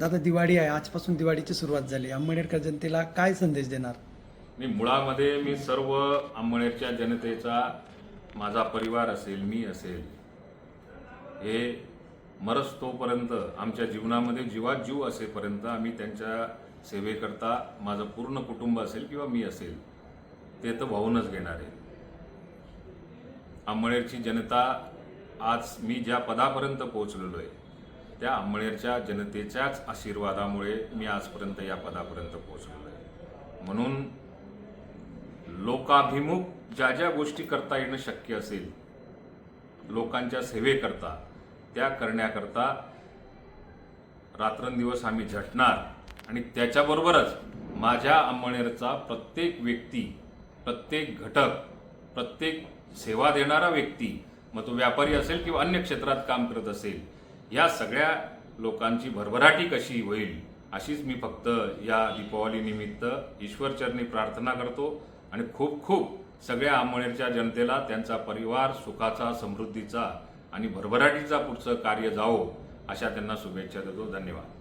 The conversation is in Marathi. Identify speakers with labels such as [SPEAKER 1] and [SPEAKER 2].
[SPEAKER 1] दादा दिवाळी आहे. आजपासून दिवाळीची सुरुवात झाली. आंबेडकर जनतेला काय संदेश देणार?
[SPEAKER 2] मी मुळामध्ये मी सर्व आंबेडच्या जनतेचा माझा परिवार असेल मी असेल हे मरस्तोपर्यंत आमच्या जीवनामध्ये जीवात जीव असेपर्यंत आम्ही त्यांच्या सेवेकरता माझं पूर्ण कुटुंब असेल किंवा मी असेल ते तर वाहूनच घेणार आहे. आंबेडची जनता आज मी ज्या पदापर्यंत पोहोचलेलो आहे त्या अंमळेरच्या जनतेच्याच आशीर्वादामुळे मी आजपर्यंत या पदापर्यंत पोहोचलो आहे. म्हणून लोकाभिमुख ज्या ज्या गोष्टी करता येणं शक्य असेल लोकांच्या सेवेकरता त्या करण्याकरता रात्रंदिवस आम्ही झटणार आणि त्याच्याबरोबरच माझ्या अंमळनेरचा प्रत्येक व्यक्ती प्रत्येक घटक प्रत्येक सेवा देणारा व्यक्ती मग तो व्यापारी असेल किंवा अन्य क्षेत्रात काम करत असेल या सगळ्या लोकांची भरभराटी कशी होईल अशीच मी फक्त या दीपावलीनिमित्त ईश्वरचरणी प्रार्थना करतो आणि खूप खूप सगळ्या आमळेच्या जनतेला त्यांचा परिवार सुखाचा समृद्धीचा आणि भरभराटीचा पुढचं कार्य जावो अशा त्यांना शुभेच्छा देतो. धन्यवाद.